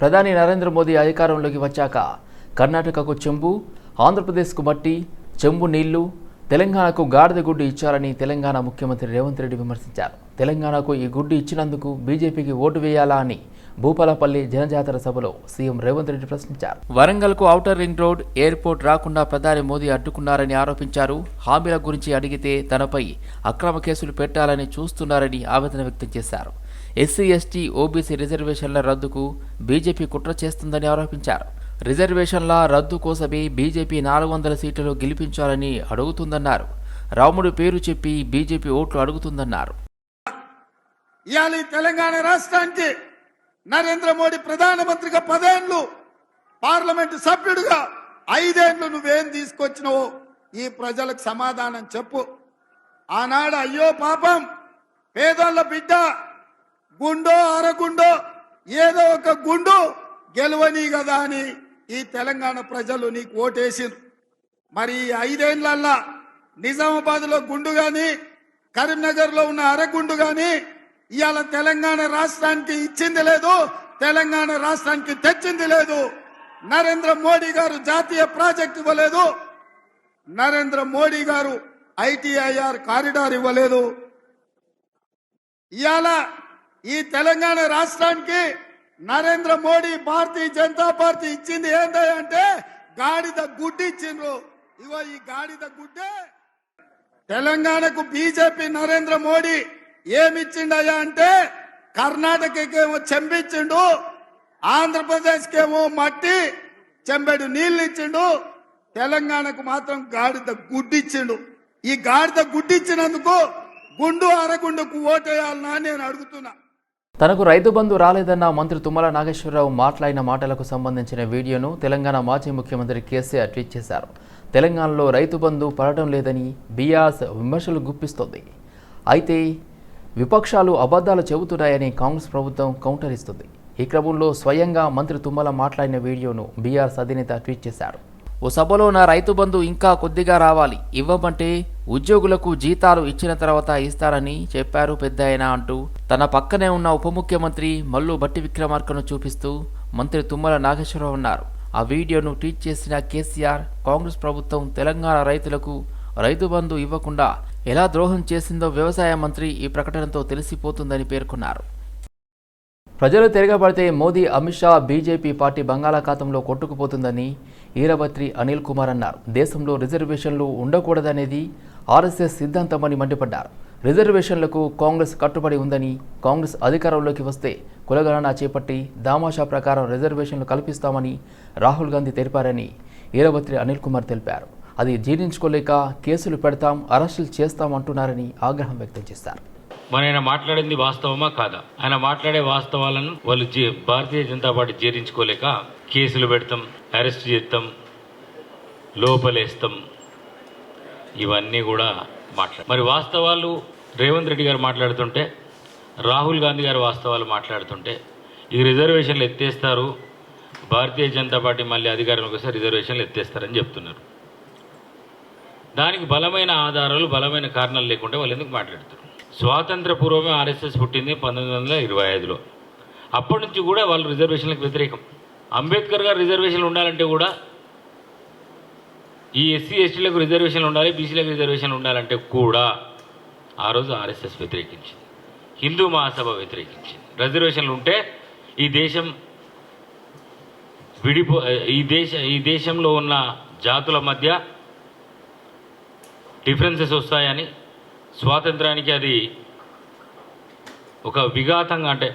ప్రధాని నరేంద్ర మోదీ అధికారంలోకి వచ్చాక కర్ణాటకకు చెంబు ఆంధ్రప్రదేశ్కు మట్టి చెంబు నీళ్ళు తెలంగాణకు గాడిద గుడ్డు ఇచ్చారని తెలంగాణ ముఖ్యమంత్రి రేవంత్ రెడ్డి విమర్శించారు. తెలంగాణకు ఈ గుడ్డు ఇచ్చినందుకు బీజేపీకి ఓటు వేయాలా అని భూపాలపల్లి జనజాతర సభలో సీఎం రేవంత్ రెడ్డి ప్రశ్నించారు. వరంగల్కు ఔటర్ రింగ్ రోడ్ ఎయిర్పోర్ట్ రాకుండా ప్రధాని మోదీ అడ్డుకున్నారని ఆరోపించారు. హామీల గురించి అడిగితే తనపై అక్రమ కేసులు పెట్టాలని చూస్తున్నారని ఆవేదన వ్యక్తం చేశారు. ఎస్సీ ఎస్టీ ఓబీసీ రిజర్వేషన్ల రద్దుకు బీజేపీ కుట్ర చేస్తుందని ఆరోపించారు. రిజర్వేషన్ల రద్దు కోసమే బీజేపీ నాలుగు వందల సీట్లు గెలిపించాలని అడుగుతుందన్నారు. రాముడు పేరు చెప్పి బీజేపీ ఓట్లు అడుగుతుందన్నారు. ఇవాళ తెలంగాణ రాష్ట్రానికి నరేంద్ర మోడీ ప్రధానమంత్రిగా పదేండ్లు పార్లమెంటు సభ్యుడిగా ఐదేండ్లు నువ్వేం తీసుకొచ్చినావు ఈ ప్రజలకు సమాధానం చెప్పు. ఆనాడు అయ్యో పాపం పేదోళ్ళ బిడ్డ గుండో అరగుండో ఏదో ఒక గుండు గెలవని కదా అని ఈ తెలంగాణ ప్రజలు నీకు ఓటేసిండ్రు. మరి ఈ ఐదేళ్ళల్లా నిజామాబాద్లో గుండు గాని కరీంనగర్లో ఉన్న అరగుండు గాని ఇవాళ తెలంగాణ రాష్ట్రానికి ఇచ్చింది లేదు తెలంగాణ రాష్ట్రానికి తెచ్చింది లేదు. నరేంద్ర మోడీ గారు జాతీయ ప్రాజెక్ట్ ఇవ్వలేదు. నరేంద్ర మోడీ గారు ఐటీఐఆర్ కారిడార్ ఇవ్వలేదు. ఇవాళ ఈ తెలంగాణ రాష్ట్రానికి నరేంద్ర మోడీ భారతీయ జనతా పార్టీ ఇచ్చింది ఏంటంటే గాడిద గుడ్డి ఇచ్చిండ్రు. ఇగో ఈ గాడిద గుడ్డే. తెలంగాణకు బీజేపీ నరేంద్ర మోడీ ఏమిచ్చిండయా అంటే కర్ణాటకకేమో చెంపిచ్చిండు ఆంధ్రప్రదేశ్కేమో మట్టి చెంబెడు నీళ్ళు ఇచ్చిండు తెలంగాణకు మాత్రం గాడిద గుడ్డిచ్చిండు. ఈ గాడిద గుడ్డిచ్చినందుకు గుండు అరగుండుకు ఓటేయాలనా నేను అడుగుతున్నా. తనకు రైతు బంధు రాలేదన్న మంత్రి తుమ్మల నాగేశ్వరరావు మాట్లాడిన మాటలకు సంబంధించిన వీడియోను తెలంగాణ మాజీ ముఖ్యమంత్రి కేసీఆర్ ట్వీట్ చేశారు. తెలంగాణలో రైతు బంధు పడటం లేదని బీఆర్ఎస్ విమర్శలు గుప్పిస్తోంది. అయితే విపక్షాలు అబద్ధాలు చెబుతున్నాయని కాంగ్రెస్ ప్రభుత్వం కౌంటర్ ఇస్తుంది. ఈ క్రమంలో స్వయంగా మంత్రి తుమ్మల మాట్లాడిన వీడియోను బీఆర్ఎస్ అధినేత ట్వీట్ చేశారు. ఓ సభలో నా రైతు బంధు ఇంకా కొద్దిగా రావాలి ఇవ్వమంటే ఉద్యోగులకు జీతాలు ఇచ్చిన తర్వాత ఇస్తారని చెప్పారు పెద్దాయన అంటూ తన పక్కనే ఉన్న ఉప ముఖ్యమంత్రి మల్లు బట్టి విక్రమార్కను చూపిస్తూ మంత్రి తుమ్మల నాగేశ్వరరావు ఉన్నారు ఆ వీడియోను ట్వీట్ చేసిన కేసీఆర్ కాంగ్రెస్ ప్రభుత్వం తెలంగాణ రైతులకు రైతు బంధు ఇవ్వకుండా ఎలా ద్రోహం చేసిందో వ్యవసాయ మంత్రి ఈ ప్రకటనతో తెలిసిపోతుందని పేర్కొన్నారు. ప్రజలు తిరగబడితే మోదీ అమిత్ షా బీజేపీ పార్టీ బంగాళాఖాతంలో కొట్టుకుపోతుందని ఈరభత్రి అనిల్ కుమార్ అన్నారు. దేశంలో రిజర్వేషన్లు ఉండకూడదనేది ఆర్ఎస్ఎస్ సిద్ధాంతమని మండిపడ్డారు. రిజర్వేషన్లకు కాంగ్రెస్ కట్టుబడి ఉందని కాంగ్రెస్ అధికారంలోకి వస్తే కులగణన చేపట్టి దామాషా ప్రకారం రిజర్వేషన్లు కల్పిస్తామని రాహుల్ గాంధీ తెలిపారని ఈరవత్రి అనిల్ కుమార్ తెలిపారు. అది జీర్ణించుకోలేక కేసులు పెడతాం అరెస్టులు చేస్తామంటున్నారని ఆగ్రహం వ్యక్తం చేశారు. మరి ఆయన మాట్లాడింది వాస్తవమా కాదా? ఆయన మాట్లాడే వాస్తవాలను వాళ్ళు జీ భారతీయ జనతా పార్టీ జీర్ణించుకోలేక కేసులు పెడతాం అరెస్ట్ చేస్తాం లోపలేస్తాం. ఇవన్నీ కూడా మాట్లాడు. మరి వాస్తవాలు రేవంత్ రెడ్డి గారు మాట్లాడుతుంటే రాహుల్ గాంధీ గారు వాస్తవాలు మాట్లాడుతుంటే ఈ రిజర్వేషన్లు ఎత్తేస్తారు భారతీయ జనతా పార్టీ మళ్ళీ అధికారంలోకి వస్తే రిజర్వేషన్లు ఎత్తేస్తారని చెప్తున్నారు. దానికి బలమైన ఆధారాలు బలమైన కారణాలు లేకుండా వాళ్ళు ఎందుకు మాట్లాడుతున్నారు? స్వాతంత్ర పూర్వమే ఆర్ఎస్ఎస్ పుట్టింది పంతొమ్మిది వందల ఇరవై ఐదులో. అప్పటి నుంచి కూడా వాళ్ళు రిజర్వేషన్లకు వ్యతిరేకం. అంబేద్కర్ గారు రిజర్వేషన్లు ఉండాలంటే కూడా ఈ ఎస్సీ ఎస్టీలకు రిజర్వేషన్లు ఉండాలి బీసీలకు రిజర్వేషన్లు ఉండాలంటే కూడా ఆ రోజు ఆర్ఎస్ఎస్ వ్యతిరేకించింది. హిందూ మహాసభ వ్యతిరేకించింది. రిజర్వేషన్లు ఉంటే ఈ దేశం విడిపో ఈ దేశ ఈ దేశంలో ఉన్న జాతుల మధ్య డిఫరెన్సెస్ వస్తాయని స్వాతంత్రానికి అది ఒక విఘాతంగా అంటే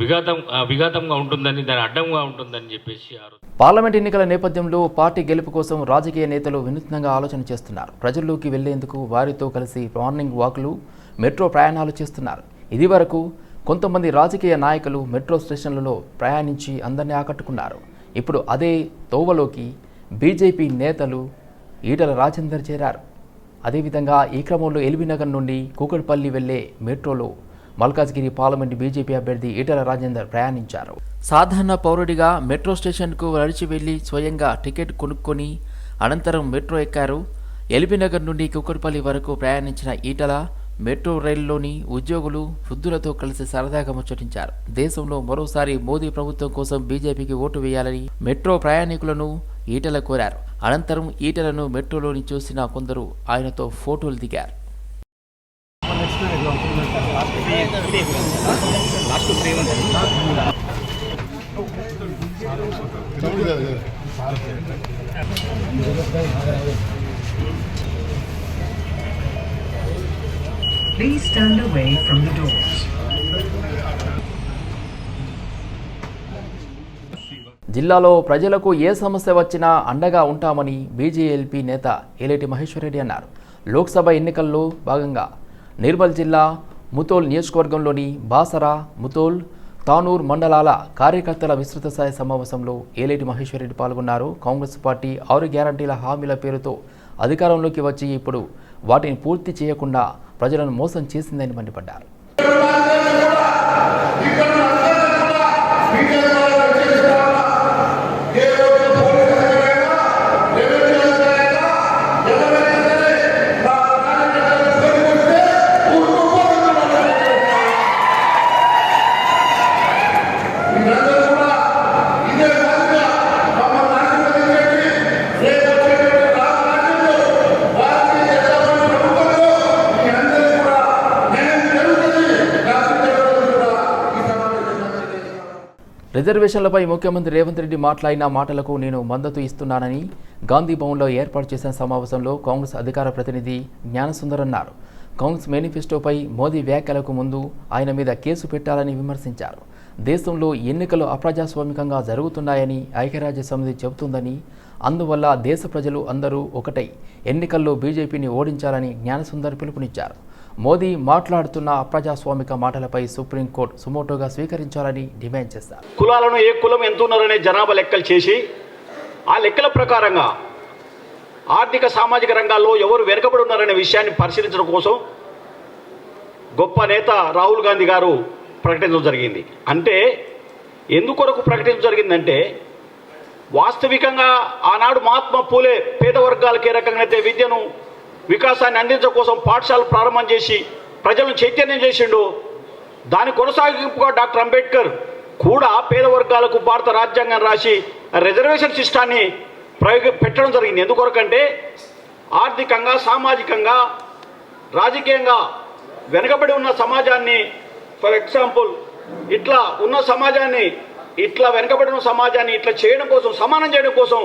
విఘాతం విఘాతంగా ఉంటుందని దాని అడ్డంగా ఉంటుందని చెప్పేసి పార్లమెంట్ ఎన్నికల నేపథ్యంలో పార్టీ గెలుపు కోసం రాజకీయ నేతలు వినూత్నంగా ఆలోచన చేస్తున్నారు. ప్రజల్లోకి వెళ్ళేందుకు వారితో కలిసి మార్నింగ్ వాకులు మెట్రో ప్రయాణాలు చేస్తున్నారు. ఇది వరకు కొంతమంది రాజకీయ నాయకులు మెట్రో స్టేషన్లలో ప్రయాణించి అందరినీ ఆకట్టుకున్నారు. ఇప్పుడు అదే తోవలోకి బీజేపీ నేతలు ఈటల రాజేందర్ చేరారు. అదేవిధంగా ఈ క్రమంలో ఎల్బీనగర్ నుండి కూకట్పల్లి వెళ్ళే మెట్రోలో మల్కాజ్గిరి పార్లమెంటు బీజేపీ అభ్యర్థి ఈటల రాజేందర్ ప్రయాణించారు. సాధారణ పౌరుడిగా మెట్రో స్టేషన్కు నడిచి వెళ్ళి స్వయంగా టికెట్ కొనుక్కొని అనంతరం మెట్రో ఎక్కారు. ఎల్బీనగర్ నుండి కూకట్పల్లి వరకు ప్రయాణించిన ఈటల మెట్రో రైల్లోని ఉద్యోగులు వృద్ధులతో కలిసి సరదాగా ముచ్చటించారు. దేశంలో మరోసారి మోదీ ప్రభుత్వం కోసం బీజేపీకి ఓటు వేయాలని మెట్రో ప్రయాణికులను ఈటల కోరారు. అనంతరం ఈటలను మెట్రోలోని చూసిన కొందరు ఆయనతో ఫోటోలు దిగారు. Please stand away from the doors. జిల్లాలో ప్రజలకు ఏ సమస్య వచ్చినా అండగా ఉంటామని బీజేఎల్పీ నేత ఏలేటి మహేశ్వరరెడ్డి అన్నారు లోక్సభ ఎన్నికల్లో భాగంగా నిర్మల్ జిల్లా ముతోల్ నియోజకవర్గంలోని బాసరా ముతోల్ తానూర్ మండలాల కార్యకర్తల విస్తృత స్థాయి సమావేశంలో ఏలేటి మహేశ్వరరెడ్డి పాల్గొన్నారు. కాంగ్రెస్ పార్టీ ఆరు గ్యారంటీల హామీల పేరుతో అధికారంలోకి వచ్చి ఇప్పుడు వాటిని పూర్తి చేయకుండా ప్రజలను మోసం చేసిందని మండిపడ్డారు. రిజర్వేషన్లపై ముఖ్యమంత్రి రేవంత్ రెడ్డి మాట్లాడిన మాటలకు నేను మద్దతు ఇస్తున్నానని గాంధీ భవన్లో ఏర్పాటు చేసిన సమావేశంలో కాంగ్రెస్ అధికార ప్రతినిధి జ్ఞానసుందర్ అన్నారు. కాంగ్రెస్ మేనిఫెస్టోపై మోదీ వ్యాఖ్యలకు ముందు ఆయన మీద కేసు పెట్టాలని విమర్శించారు. దేశంలో ఎన్నికలు అప్రజాస్వామికంగా జరుగుతున్నాయని ఐక్యరాజ్య సమితి చెబుతుందని అందువల్ల దేశ ప్రజలు అందరూ ఒకటై ఎన్నికల్లో బీజేపీని ఓడించాలని జ్ఞానసుందర్ పిలుపునిచ్చారు. మోదీ మాట్లాడుతున్న అప్రజాస్వామిక మాటలపై సుప్రీంకోర్టు సుమోటోగా స్వీకరించాలని డిమాండ్ చేశారు. కులాలను ఏ కులం ఎంత ఉన్నారనే జనాభా లెక్కలు చేసి ఆ లెక్కల ప్రకారంగా ఆర్థిక సామాజిక రంగాల్లో ఎవరు వెనుకబడి ఉన్నారనే విషయాన్ని పరిశీలించడం కోసం గొప్ప నేత రాహుల్ గాంధీ గారు ప్రకటించడం జరిగింది. అంటే ఎందుకొరకు ప్రకటించడం జరిగిందంటే వాస్తవికంగా ఆనాడు మహాత్మా పూలే పేద వర్గాలకు ఏ రకంగా అయితే విద్యను వికాసాన్ని అందించడం కోసం పాఠశాలలు ప్రారంభం చేసి ప్రజలను చైతన్యం చేసిండు. దాని కొనసాగింపుగా డాక్టర్ అంబేద్కర్ కూడా పేద వర్గాలకు భారత రాజ్యాంగం రాసి రిజర్వేషన్ సిస్టాన్ని ప్రయోగ పెట్టడం జరిగింది. ఎందుకొరకంటే ఆర్థికంగా సామాజికంగా రాజకీయంగా వెనుకబడి ఉన్న సమాజాన్ని ఫర్ ఎగ్జాంపుల్ ఇట్లా ఉన్న సమాజాన్ని ఇట్లా వెనుకబడిన ఉన్న సమాజాన్ని ఇట్లా చేయడం కోసం సమానం చేయడం కోసం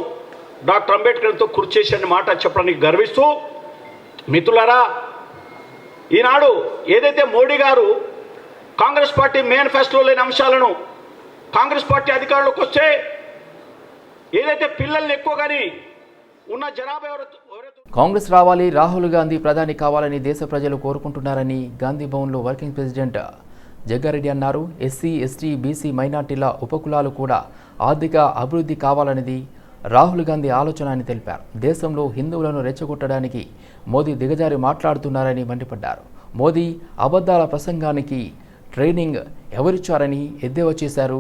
డాక్టర్ అంబేద్కర్తో కృషి చేసిన మాట చెప్పడానికి గర్విస్తూ మిత్రులారా ఈనాడు ఏదైతే మోడీ గారు కాంగ్రెస్ పార్టీ మేనిఫెస్టోలో లేని అంశాలను కాంగ్రెస్ పార్టీ అధికారంలోకి వస్తే ఏదైతే పిల్లల్ని ఎక్కువ కానీ ఉన్న జనాభా కాంగ్రెస్ రావాలి రాహుల్ గాంధీ ప్రధాని కావాలని దేశ ప్రజలు కోరుకుంటున్నారని గాంధీ భవన్లో వర్కింగ్ ప్రెసిడెంట్ జగ్గారెడ్డి అన్నారు. ఎస్సీ ఎస్టీ బీసీ మైనార్టీల ఉపకులాలు కూడా ఆర్థిక అభివృద్ధి కావాలనేది రాహుల్ గాంధీ ఆలోచన అని తెలిపారు. దేశంలో హిందువులను రెచ్చగొట్టడానికి మోదీ దిగజారి మాట్లాడుతున్నారని మండిపడ్డారు. మోదీ అబద్ధాల ప్రసంగానికి ట్రైనింగ్ ఎవరిచ్చారని ఎద్దేవా చేశారు?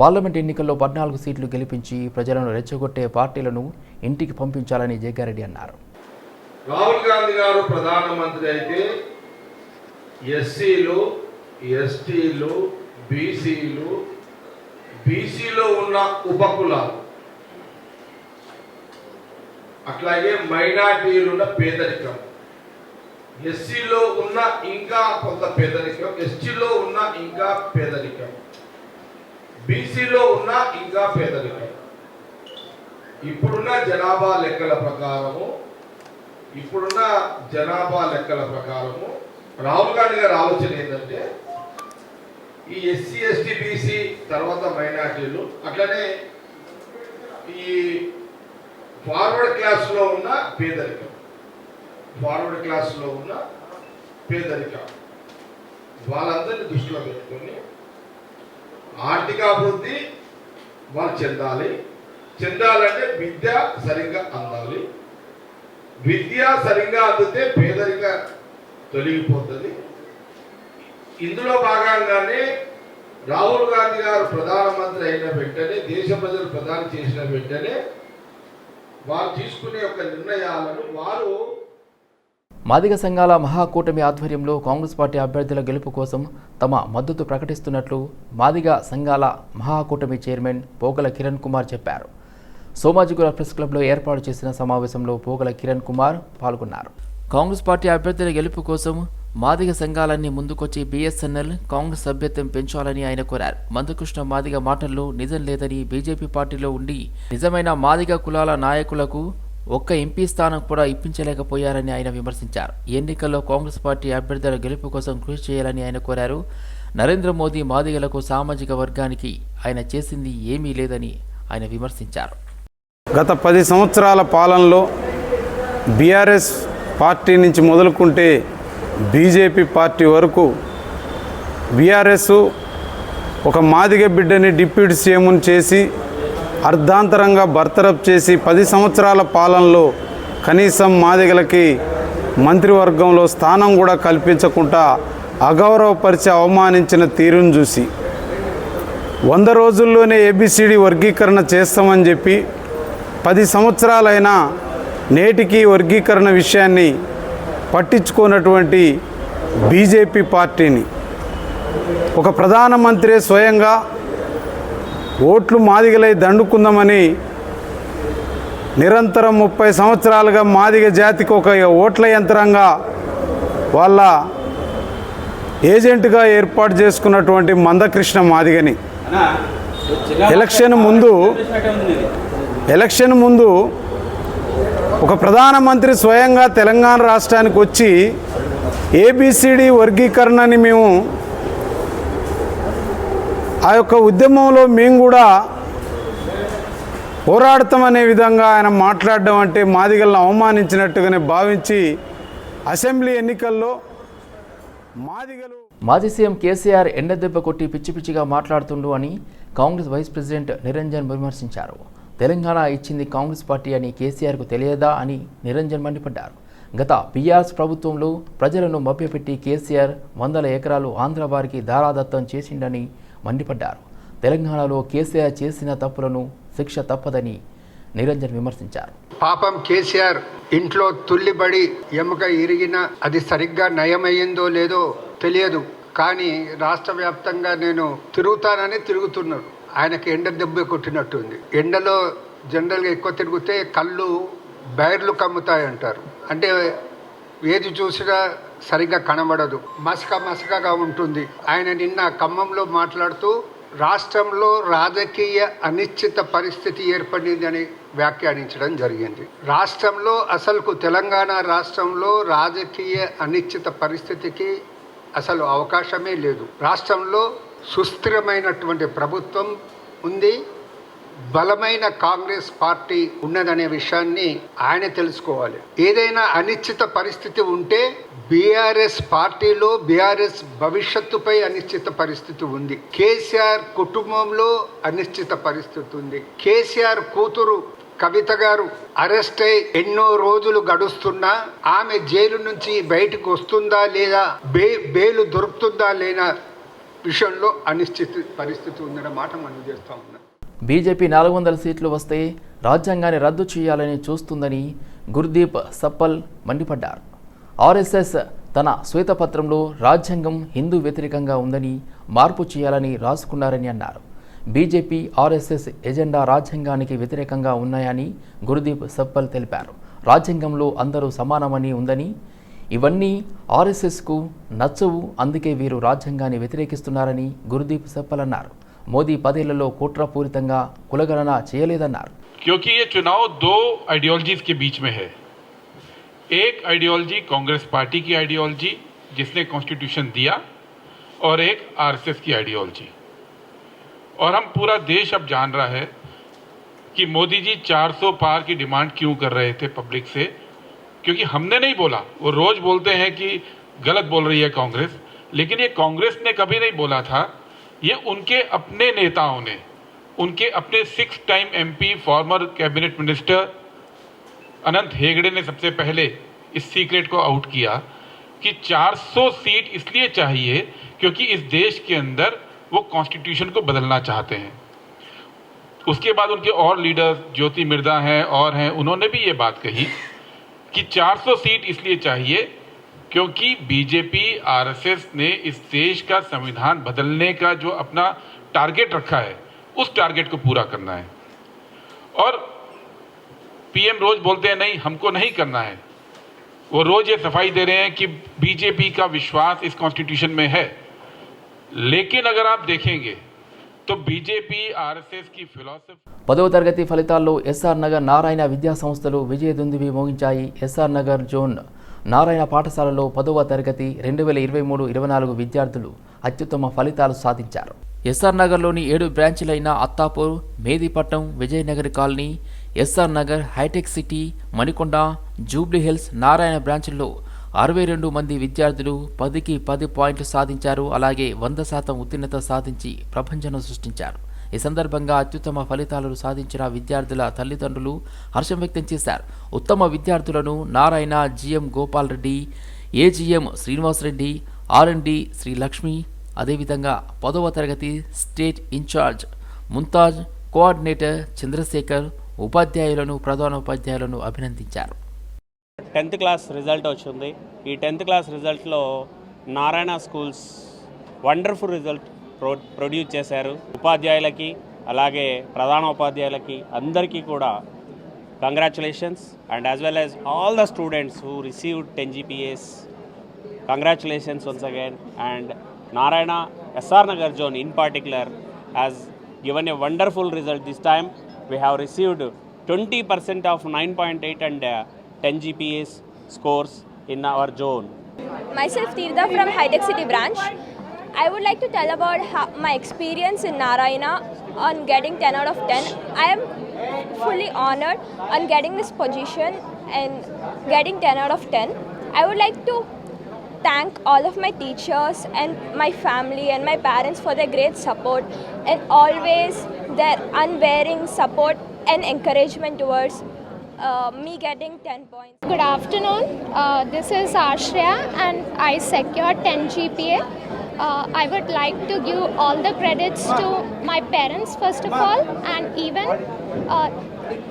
పార్లమెంట్ ఎన్నికల్లో పద్నాలుగు సీట్లు గెలిపించి ప్రజలను రెచ్చగొట్టే పార్టీలను ఇంటికి పంపించాలని జగ్గారెడ్డి అన్నారు. రాహుల్ గాంధీ గారు ప్రధానమంత్రి అయితే ఎస్సీలు ఎస్టీలు బీసీలు బీసీలో ఉన్న ఉపకులాలు అట్లాగే మైనార్టీలు ఉన్న పేదరికం. ఎస్సీలో ఉన్న ఇంకా కొంత పేదరికం ఎస్టీలో ఉన్న ఇంకా పేదరికం. బీసీలో ఉన్న ఇంకా పేదరికం. ఇప్పుడున్న జనాభా లెక్కల ప్రకారము ఇప్పుడున్న జనాభా లెక్కల ప్రకారము రాహుల్ గాంధీ గారి ఆలోచన ఏంటంటే ఈ ఎస్సీ ఎస్టీ బీసీ తర్వాత మైనార్టీలు అట్లనే ఈ ఫార్వర్డ్ క్లాస్లో ఉన్న పేదరికం. ఫార్వర్డ్ క్లాస్లో ఉన్న పేదరికం. వాళ్ళందరినీ దృష్టిలో పెట్టుకొని ఆర్థిక అభివృద్ధి వాళ్ళు చెందాలి. చెందాలంటే విద్య సరిగ్గా అందాలి. విద్య సరిగ్గా అందితే పేదరిక తొలగిపోతుంది. ఇందులో భాగంగానే రాహుల్ గాంధీ గారు ప్రధానమంత్రి అయిన వెంటనే దేశ ప్రజలు ప్రధాని చేసిన వెంటనే వారు తీసుకునే ఒక నిర్ణయాలను వారు మాదిగ సంఘాల మహాకూటమి ఆధ్వర్యంలో కాంగ్రెస్ పార్టీ అభ్యర్థుల గెలుపు కోసం తమ మద్దతు ప్రకటిస్తున్నట్లు మాదిగ సంఘాల మహాకూటమి చైర్మన్ పోగల కిరణ్ కుమార్ చెప్పారు. సోమాజిగూడ ప్రెస్ క్లబ్లో ఏర్పాటు చేసిన సమావేశంలో పోగల కిరణ్ కుమార్ పాల్గొన్నారు. కాంగ్రెస్ పార్టీ అభ్యర్థుల గెలుపు కోసం మాదిగ సంఘాలన్నీ ముందుకొచ్చి బీఎస్ఎన్ఎల్ కాంగ్రెస్ సభ్యత్వం పెంచాలని ఆయన కోరారు. మందకృష్ణ మాదిగ మాటల్లో నిజం లేదని బీజేపీ పార్టీలో ఉండి నిజమైన మాదిగ కులాల నాయకులకు ఒక్క ఎంపీ స్థానం కూడా ఇప్పించలేకపోయారని ఆయన విమర్శించారు. ఎన్నికల్లో కాంగ్రెస్ పార్టీ అభ్యర్థుల గెలుపు కోసం కృషి చేయాలని ఆయన కోరారు. నరేంద్ర మోదీ మాదిగలకు సామాజిక వర్గానికి ఆయన చేసింది ఏమీ లేదని ఆయన విమర్శించారు. గత పది సంవత్సరాల పాలనలో బీఆర్ఎస్ పార్టీ నుంచి మొదలుకుంటే బీజేపీ పార్టీ వరకు బీఆర్ఎస్ ఒక మాదిగ బిడ్డని డిప్యూటీ సీఎంను చేసి అర్ధాంతరంగా బర్తరఫ్ చేసి పది సంవత్సరాల పాలనలో కనీసం మాదిగలకి మంత్రివర్గంలో స్థానం కూడా కల్పించకుండా అగౌరవపరిచి అవమానించిన తీరును చూసి వంద రోజుల్లోనే ఏబిసిడి వర్గీకరణ చేస్తామని చెప్పి పది సంవత్సరాలైనా నేటికి వర్గీకరణ విషయాన్ని పట్టించుకున్నటువంటి బీజేపీ పార్టీని. ఒక ప్రధానమంత్రి స్వయంగా ఓట్లు మాదిగలై దండుకుందామని నిరంతరం ముప్పై సంవత్సరాలుగా మాదిగ జాతికి ఒక ఓట్ల యంత్రంగా వాళ్ళ ఏజెంట్గా ఏర్పాటు చేసుకున్నటువంటి మందకృష్ణ మాదిగని. ఎలక్షన్ ముందు ఎలక్షన్ ముందు ఒక ప్రధానమంత్రి స్వయంగా తెలంగాణ రాష్ట్రానికి వచ్చి ఏబిసిడి వర్గీకరణని మేము ఆ యొక్క ఉద్యమంలో మేము కూడా పోరాడతామనే విధంగా ఆయన మాట్లాడడం అంటే మాదిగలను అవమానించినట్టుగానే భావించి అసెంబ్లీ ఎన్నికల్లో మాదిగలు మాజీ సీఎం కేసీఆర్ ఎండదెబ్బ కొట్టి పిచ్చి పిచ్చిగా మాట్లాడుతుండు అని కాంగ్రెస్ వైస్ ప్రెసిడెంట్ నిరంజన్ విమర్శించారు. తెలంగాణ ఇచ్చింది కాంగ్రెస్ పార్టీ అని కేసీఆర్కు తెలియదా అని నిరంజన్ మండిపడ్డారు. గత బీఆర్ఎస్ ప్రభుత్వంలో ప్రజలను మభ్యపెట్టి కేసీఆర్ వందల ఎకరాలు ఆంధ్ర వారికి దారాదత్తం చేసిండని మండిపడ్డారు. తెలంగాణలో కేసీఆర్ చేసిన తప్పులను శిక్ష తప్పదని నిరంజన్ విమర్శించారు. పాపం కేసీఆర్ ఇంట్లో తుల్లిబడి ఎముక ఇరిగిన అది సరిగ్గా నయమయ్యిందో లేదో తెలియదు. కానీ రాష్ట్ర వ్యాప్తంగా నేను తిరుగుతానని తిరుగుతున్నారు. ఆయనకి ఎండ దెబ్బ కొట్టినట్టుంది ఎండలో జనరల్గా ఎక్కువ తిరిగితే కళ్ళు బైర్లు కమ్ముతాయి అంటారు అంటే ఏది చూసినా సరిగ్గా కనబడదు. మసక మసకగా ఉంటుంది. ఆయన నిన్న ఖమ్మంలో మాట్లాడుతూ రాష్ట్రంలో రాజకీయ అనిశ్చిత పరిస్థితి ఏర్పడిందని వ్యాఖ్యానించడం జరిగింది. రాష్ట్రంలో అసలుకు తెలంగాణ రాష్ట్రంలో రాజకీయ అనిశ్చిత పరిస్థితికి అసలు అవకాశమే లేదు. రాష్ట్రంలో సుస్థిరమైనటువంటి ప్రభుత్వం ఉంది బలమైన కాంగ్రెస్ పార్టీ ఉన్నదనే విషయాన్ని ఆయన తెలుసుకోవాలి. ఏదైనా అనిశ్చిత పరిస్థితి ఉంటే బీఆర్ఎస్ పార్టీలో బీఆర్ఎస్ భవిష్యత్తుపై అనిశ్చిత పరిస్థితి ఉంది. కేసీఆర్ కుటుంబంలో అనిశ్చిత పరిస్థితి ఉంది. కేసీఆర్ కూతురు కవిత గారు అరెస్ట్ అయి ఎన్నో రోజులు గడుస్తున్నా ఆమె జైలు నుంచి బయటకు వస్తుందా లేదా బే బెయిల్ దొరుకుతుందా లేదా విషయంలో అనిశ్చిత పరిస్థితి ఉందన్న మాట మనం చేస్తూ ఉన్నాం. బీజేపీ నాలుగు వందల సీట్లు వస్తే రాజ్యాంగాన్ని రద్దు చేయాలని చూస్తుందని గుర్దీప్ సప్పల్ మండిపడ్డారు. ఆర్ఎస్ఎస్ తన శ్వేతపత్రంలో రాజ్యాంగం హిందూ వ్యతిరేకంగా ఉందని మార్పు చేయాలని రాసుకున్నారని అన్నారు. బీజేపీ ఆర్ఎస్ఎస్ ఎజెండా రాజ్యాంగానికి వ్యతిరేకంగా ఉన్నాయని గురుదీప్ సప్పల్ తెలిపారు. రాజ్యాంగంలో అందరూ సమానమని ఉందని ఇవన్నీ ఆర్ఎస్ఎస్కు నచ్చవు అందుకే వీరు రాజ్యాంగాన్ని వ్యతిరేకిస్తున్నారని గురుదీప్ సప్పల్ అన్నారు మోదీ పదేళ్లలో కుట్రపూరితంగా కులగణన చేయలేదన్నారు क्योंकि ये चुनाव दो आइडियोलॉजीज के बीच में है एक आइडियोलॉजी कांग्रेस पार्टी की आइडियोलॉजी जिसने कॉन्स्टिट्यूशन दिया और एक आरएसएस की आइडियोलॉजी और हम पूरा देश अब जान रहा है कि मोदी जी 400 पार की डिमांड क्यों कर रहे थे पब्लिक से क्योंकि हमने नहीं बोला। वो रोज बोलते हैं कि गलत बोल रही है कांग्रेस, लेकिन ये कांग्रेस ने कभी नहीं बोला था। ये उनके अपने नेताओं ने, उनके अपने six time MP former cabinet minister Anant Hegde ने सबसे पहले इस सीक्रेट को आउट किया कि 400 सीट इसलिए चाहिए क्योंकि इस देश के अंदर वो कॉन्स्टिट्यूशन को बदलना चाहते हैं। उसके बाद उनके और लीडर्स ज्योति मिर्दा हैं, और हैं, उन्होंने भी ये बात कही। कि 400 सीट इसलिए चाहिए क्योंकि बीजेपी, आरएसएस ने इस देश का संविधान बदलने का जो अपना टारगेट रखा है, उस टारगेट को पूरा करना है। और पीएम रोज बोलते हैं, नहीं, हमको नहीं करना है। वो रोज ये सफ़ाई दे रहे हैं कि बीजेपी का विश्वास इस कॉन्स्टिट्यूशन में है। लेकिन अगर आप देखेंगे పదవ తరగతి ఫలితాల్లో ఎస్ఆర్ నగర్ నారాయణ విద్యా సంస్థలు విజయదుందువి మోగించాయి. ఎస్ఆర్ నగర్ జోన్ నారాయణ పాఠశాలలో పదవ తరగతి రెండు వేల ఇరవై మూడు ఇరవై నాలుగు విద్యార్థులు అత్యుత్తమ ఫలితాలు సాధించారు. ఎస్ఆర్ నగర్లోని ఏడు బ్రాంచ్లైన Attapur Mehdipatnam Vijayanagar colony SR Nagar Hitec City Manikonda Jubilee Hills Narayana బ్రాంచ్ల్లో అరవై రెండు మంది విద్యార్థులు పదికి పది పాయింట్లు సాధించారు. అలాగే వంద శాతం ఉత్తీర్ణత సాధించి ప్రపంచం సృష్టించారు. ఈ సందర్భంగా అత్యుత్తమ ఫలితాలను సాధించిన విద్యార్థుల తల్లిదండ్రులు హర్షం వ్యక్తం చేశారు. ఉత్తమ విద్యార్థులను Narayana GM Gopal Reddy AGM Srinivasa Reddy RMD Sri Lakshmi అదేవిధంగా పదవ తరగతి state in-charge Mumtaz coordinator Chandrasekhar ఉపాధ్యాయులను ప్రధానోపాధ్యాయులను అభినందించారు. టెన్త్ క్లాస్ రిజల్ట్ వచ్చింది. ఈ tenth class రిజల్ట్లో Narayana schools wonderful result pro produce చేశారు. ఉపాధ్యాయులకి అలాగే ప్రధాన ఉపాధ్యాయులకి అందరికీ కూడా congratulations and as well as all the students who received ten GPS congratulations once again and Narayana SR Nagar zone in particular has given a wonderful result this time. We have received 20% of 9.8 and uh, 10 GPS scores in our zone. Myself Tirtha from High Tech City branch. I would like to tell about how, my experience in Narayana on getting 10 out of 10. I am fully honored on getting this position and getting 10 out of 10. I would like to thank all of my teachers and my family and my parents for their great support and always their unwearing support and encouragement towards uh, me getting 10 points. Good afternoon. Uh, this is Ashria, and I secured 10 GPA. Uh, I would like to give all the credits to my parents first of all, and even uh,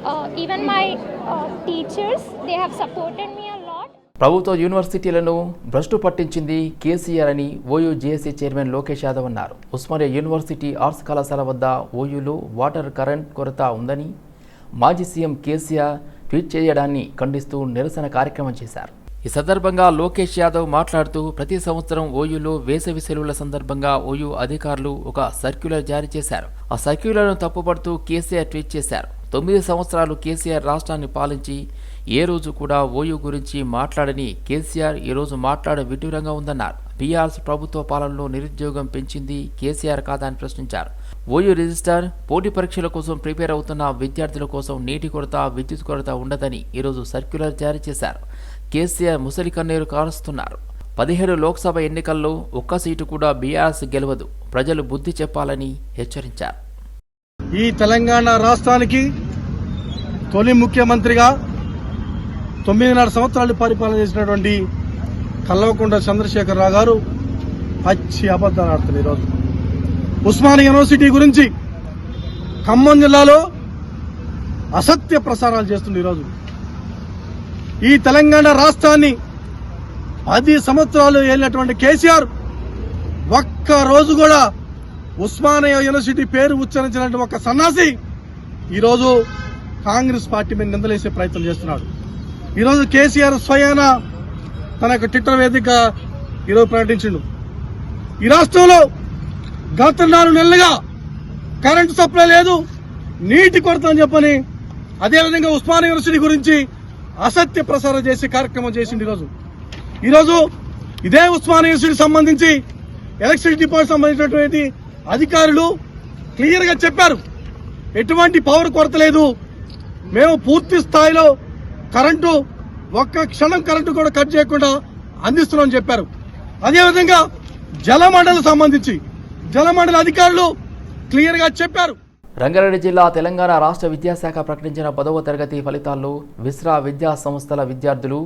uh, even my uh, teachers. They have supported me a lot. ప్రభుత్వ యూనివర్సిటీలను భ్రష్టు పట్టించింది KCR అని OU JAC chairman Lokesh Yadav అన్నారు Osmania university arts కళాశాల వద్ద ఓయూలో water current కొరత ఉందని మాజీ సీఎం కేసీఆర్ ట్వీట్ చేయడాన్ని ఖండిస్తూ నిరసన కార్యక్రమం చేశారు. ఈ సందర్భంగా లోకేష్ యాదవ్ మాట్లాడుతూ ప్రతి సంవత్సరం ఓయూలో వేసవి సెలవుల సందర్భంగా ఓయూ అధికారులు ఒక సర్క్యులర్ జారీ చేశారు. ఆ సర్క్యులర్ను తప్పుపడుతూ కేసీఆర్ ట్వీట్ చేశారు. తొమ్మిది సంవత్సరాలు కేసీఆర్ రాష్ట్రాన్ని పాలించి ఏ రోజు కూడా ఓయూ గురించి మాట్లాడని కేసీఆర్ ఈరోజు మాట్లాడ విడ్డూరంగా ఉందన్నారు. బీఆర్ఎస్ ప్రభుత్వ పాలనలో నిరుద్యోగం పెంచింది కేసీఆర్ కాదని ప్రశ్నించారు. ఓయూ రిజిస్టార్ పోటీ పరీక్షల కోసం ప్రిపేర్ అవుతున్న విద్యార్థుల కోసం నీటి కొరత విద్యుత్ కొరత ఉండదని ఈరోజు సర్క్యులర్ జారీ చేశారు. కేసీఆర్ ముసలి కన్నీరు కారుస్తున్నారు. పదిహేడు లోక్సభ ఎన్నికల్లో ఒక్క సీటు కూడా బీఆర్ఎస్ గెలవదు. ప్రజలు బుద్ధి చెప్పాలని హెచ్చరించారు. ఈ తెలంగాణ రాష్ట్రానికి తొలి ముఖ్యమంత్రిగా తొమ్మిదిన్నర సంవత్సరాలు పరిపాలన చేసినటువంటి కల్వకుంట్ల చంద్రశేఖరరావు గారు పచ్చి అబద్ధాలు ఆడుతున్నారు ఈరోజు. ఉస్మానియా యూనివర్సిటీ గురించి ఖమ్మం జిల్లాలో అసత్య ప్రసారాలు చేస్తుంది ఈరోజు. ఈ తెలంగాణ రాష్ట్రాన్ని పది సంవత్సరాలు ఏలినటువంటి కేసీఆర్ ఒక్క రోజు కూడా ఉస్మానియా యూనివర్సిటీ పేరు ఉచ్చరించినటువంటి ఒక సన్నాసి ఈరోజు కాంగ్రెస్ పార్టీ మీద నిందలేసే ప్రయత్నం చేస్తున్నాడు. ఈరోజు కేసీఆర్ స్వయాన తన యొక్క ట్విట్టర్ వేదిక ఈరోజు ప్రకటించిండు. ఈ రాష్ట్రంలో గత నాలుగు నెలలుగా కరెంటు సప్లై లేదు నీటి కొరత అని చెప్పని అదేవిధంగా ఉస్మాన్ యూనివర్సిటీ గురించి అసత్య ప్రసారం చేసే కార్యక్రమం చేసింది ఈరోజు. ఈరోజు ఇదే ఉస్మాన్ యూనివర్సిటీకి సంబంధించి ఎలక్ట్రిసిటీ డిపార్ట్మెంట్ సంబంధించినటువంటి అధికారులు క్లియర్గా చెప్పారు. ఎటువంటి పవర్ కొరత లేదు. మేము పూర్తి స్థాయిలో కరెంటు ఒక్క క్షణం కరెంటు కూడా కట్ చేయకుండా అందిస్తున్నామని చెప్పారు. అదేవిధంగా జలమండలి సంబంధించి జలమండలి అధికారులు క్లియర్గా చెప్పారు. రంగారెడ్డి జిల్లా తెలంగాణ రాష్ట్ర విద్యాశాఖ ప్రకటించిన పదవ తరగతి ఫలితాల్లో విశ్రా విద్యా సంస్థల విద్యార్థులు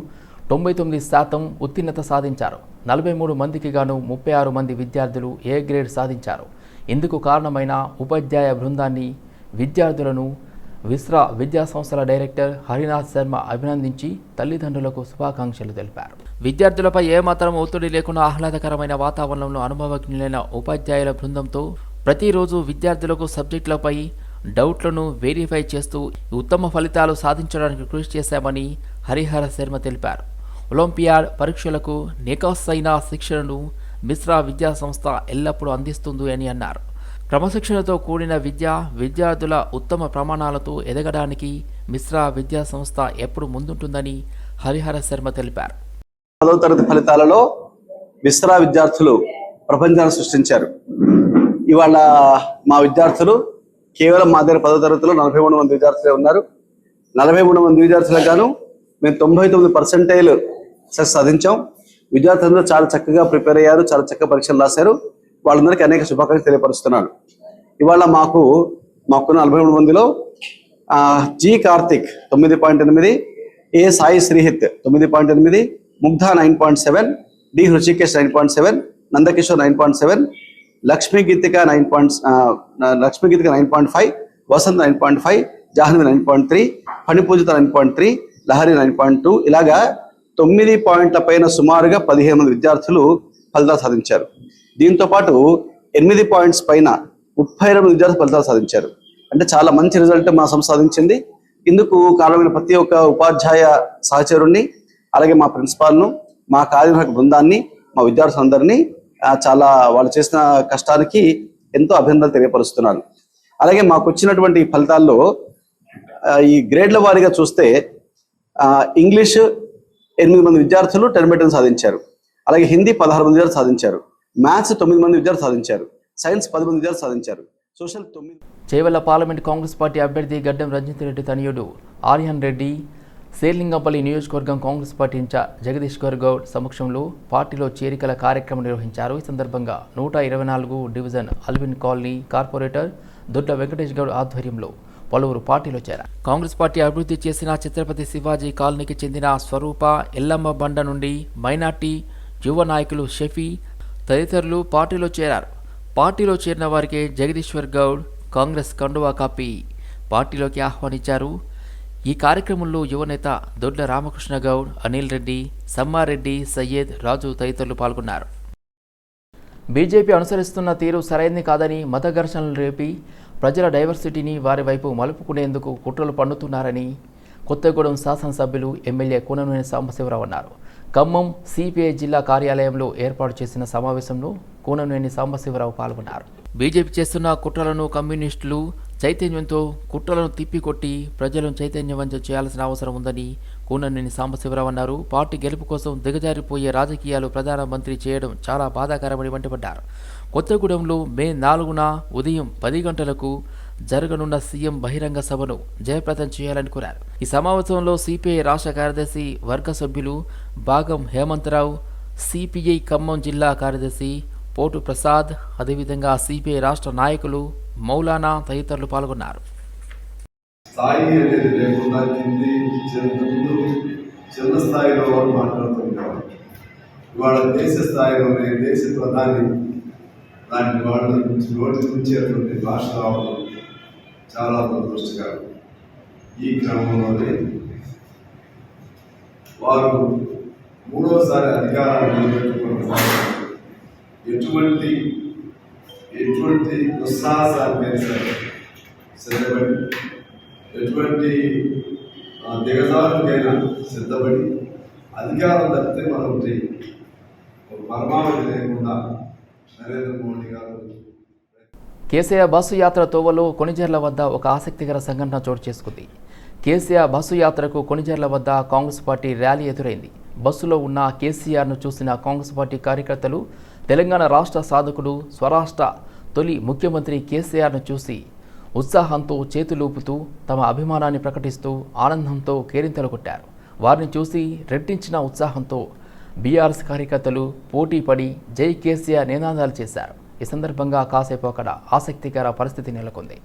తొంభై తొమ్మిది శాతం ఉత్తీర్ణత సాధించారు. నలభై మూడు మందికి గాను ముప్పై ఆరు మంది విద్యార్థులు ఏ గ్రేడ్ సాధించారు. ఇందుకు కారణమైన ఉపాధ్యాయ బృందాన్ని విద్యార్థులను విశ్రా విద్యా సంస్థల డైరెక్టర్ హరినాథ్ శర్మ అభినందించి తల్లిదండ్రులకు శుభాకాంక్షలు తెలిపారు. విద్యార్థులపై ఏమాత్రం ఒత్తిడి లేకుండా ఆహ్లాదకరమైన వాతావరణంలో అనుభవజ్ఞులైన ఉపాధ్యాయుల బృందంతో ప్రతిరోజు విద్యార్థులకు సబ్జెక్టులపై డౌట్లను వెరిఫై చేస్తూ ఉత్తమ ఫలితాలు సాధించడానికి కృషి చేశామని హరిహర శర్మ తెలిపారు. ఒలింపియాడ్ పరీక్షలకు నికాసైన శిక్షణను మిశ్రా విద్యా సంస్థ ఎల్లప్పుడూ అందిస్తుంది అని అన్నారు. క్రమశిక్షణతో కూడిన విద్య విద్యార్థుల ఉత్తమ ప్రమాణాలతో ఎదగడానికి మిశ్రా విద్యా సంస్థ ఎప్పుడు ముందుంటుందని హరిహర శర్మ తెలిపారు. పదవ తరగతి ఫలితాలలో మిశ్రా విద్యార్థులు ప్రపంచాన్ని సృష్టించారు. ఇవాళ మా విద్యార్థులు కేవలం మా దగ్గర పదవ తరగతిలో నలభై మూడు మంది విద్యార్థులే ఉన్నారు. నలభై మూడు మంది విద్యార్థులకు గాను మేము తొంభై తొమ్మిది పర్సెంటైల్ సక్సెస్ సాధించాం. విద్యార్థులందరూ చాలా చక్కగా ప్రిపేర్ అయ్యారు చాలా చక్కగా పరీక్షలు రాశారు. వాళ్ళందరికీ అనేక శుభాకాంక్షలు తెలియపరుస్తున్నాను. ఇవాళ మాకు మాకున్న నలభై మూడు మందిలో జి కార్తిక్ తొమ్మిది పాయింట్ ఎనిమిది ఏ సాయి శ్రీహిత్ తొమ్మిది పాయింట్ ఎనిమిది Mugdha nine point seven D Hrishikesh nine point seven Nandakishore nine point seven Lakshmi Geethika nine point Lakshmi Geethika nine point five Vasanth nine point five Jahnavi nine point three Phanipujitha nine point two Lahari nine point two ఇలాగా తొమ్మిది పాయింట్ల పైన సుమారుగా పదిహేను మంది విద్యార్థులు ఫలితాలు సాధించారు. దీంతో పాటు ఎనిమిది పాయింట్స్ పైన ముప్పై రెండు విద్యార్థులు ఫలితాలు సాధించారు. అంటే చాలా మంచి రిజల్ట్ మా సంస్థ సాధించింది. ఇందుకు కారణమైన ప్రతి ఒక్క ఉపాధ్యాయ సహచరుణ్ణి అలాగే మా ప్రిన్సిపాల్ను మా కార్యనిర్వాహక బృందాన్ని మా విద్యార్థులందరినీ చాలా వాళ్ళు చేసిన కష్టానికి ఎంతో అభినందనలు తెలియపరుస్తున్నాను. అలాగే మాకు వచ్చినటువంటి ఫలితాల్లో ఈ గ్రేడ్ల వారీగా చూస్తే ఇంగ్లీష్ ఎనిమిది మంది విద్యార్థులు టెన్ సాధించారు. అలాగే హిందీ పదహారు మంది విద్యార్థులు సాధించారు. మ్యాథ్స్ తొమ్మిది మంది విద్యార్థులు సాధించారు. సైన్స్ పది మంది విద్యార్థులు సాధించారు. సోషల్ తొమ్మిది చేవెళ్ళ పార్లమెంట్ కాంగ్రెస్ పార్టీ అభ్యర్థి గడ్డం రంజిత్ రెడ్డి తనయుడు ఆర్యన్ రెడ్డి శేర్లింగంపల్లి నియోజకవర్గం Congress party incharge Jagadeeshwar Goud సమక్షంలో పార్టీలో చేరికల కార్యక్రమం నిర్వహించారు. ఈ సందర్భంగా నూట ఇరవై నాలుగు division Allwyn colony corporator Dodla Venkatesh Goud ఆధ్వర్యంలో పలువురు పార్టీలో చేరారు. కాంగ్రెస్ పార్టీ అభివృద్ధి చేసిన ఛత్రపతి శివాజీ కాలనీకి చెందిన స్వరూప ఎల్లమ్మ బండ నుండి మైనార్టీ యువ నాయకులు షఫీ తదితరులు పార్టీలో చేరారు. పార్టీలో చేరిన వారికి జగదీశ్వర్ గౌడ్ కాంగ్రెస్ కండువా కప్పి పార్టీలోకి ఆహ్వానించారు. ఈ కార్యక్రమంలో యువనేత దొడ్ల రామకృష్ణ గౌడ్ అనిల్ రెడ్డి సమ్మారెడ్డి సయ్యద్ రాజు తదితరులు పాల్గొన్నారు. బీజేపీ అనుసరిస్తున్న తీరు సరైంది కాదని మత ఘర్షణలు రేపి ప్రజల డైవర్సిటీని వారి వైపు మలుపుకునేందుకు కుట్రలు పన్నుతున్నారని కొత్తగూడెం శాసనసభ్యులు ఎమ్మెల్యే కూననేని సాంబశివరావు అన్నారు. ఖమ్మం సిపిఐ జిల్లా కార్యాలయంలో ఏర్పాటు చేసిన సమావేశంలో కూననేని సాంబశివరావు పాల్గొన్నారు. బీజేపీ చేస్తున్న కుట్రలను కమ్యూనిస్టులు చైతన్యంతో కుట్రలను తిప్పికొట్టి ప్రజలను చైతన్యవంతం చేయాల్సిన అవసరం ఉందని కూననేని సాంబశివరావు అన్నారు. పార్టీ గెలుపు కోసం దిగజారిపోయే రాజకీయాలు ప్రధానమంత్రి చేయడం చాలా బాధాకరమని మండిపడ్డారు. కొత్తగూడెంలో మే నాలుగున ఉదయం పది గంటలకు జరగనున్న సీఎం బహిరంగ సభను జయప్రదం చేయాలని కోరారు. ఈ సమావేశంలో సిపిఐ రాష్ట్ర కార్యదర్శి వర్గ సభ్యులు భాగం హేమంతరావు సిపిఐ ఖమ్మం జిల్లా కార్యదర్శి పోటు ప్రసాద్ అదేవిధంగా సిపిఐ రాష్ట్ర నాయకులు మౌలానా తదితరులు పాల్గొన్నారు. స్థాయి అనేది లేకుండా కింది చిన్న ముందు చిన్న స్థాయిలో వారు మాట్లాడుతుంటారు ఇవాళ దేశ స్థాయిలోనే దేశ ప్రధాని లాంటి వాళ్ళ నుంచి నోటి నుంచేటువంటి భాష రావడం చాలా దురదృష్టకరం ఈ క్రమంలోనే వారు మూడోసారి అధికారాన్ని నిలబెట్టుకున్న ఎటువంటి ఎటువంటి దుస్సాహసాన్ని సిద్ధపడి ఎటువంటి ఆ, దిగజారుకైనా సిద్ధపడి అధికారం తప్పితే మనం ఒక పరమావధి లేకుండా నరేంద్ర మోడీ గారు కేసీఆర్ బస్సు యాత్ర తోవలో కొణిజర్ల వద్ద ఒక ఆసక్తికర సంఘటన చోటు చేసుకుంది. కేసీఆర్ బస్సు యాత్రకు కొణిజర్ల వద్ద కాంగ్రెస్ పార్టీ ర్యాలీ ఎదురైంది. బస్సులో ఉన్న కేసీఆర్ను చూసిన కాంగ్రెస్ పార్టీ కార్యకర్తలు తెలంగాణ రాష్ట్ర సాధకుడు స్వరాష్ట్ర తొలి ముఖ్యమంత్రి కేసీఆర్ను చూసి ఉత్సాహంతో చేతులూపుతూ తమ అభిమానాన్ని ప్రకటిస్తూ ఆనందంతో కేరింతలు కొట్టారు. వారిని చూసి రెట్టించిన ఉత్సాహంతో బీఆర్ఎస్ కార్యకర్తలు పోటీ పడి జై కేసీఆర్ నినాదాలు చేశారు. ఈ సందర్భంగా కాసేపు అక్కడ ఆసక్తికర పరిస్థితి నెలకొంది.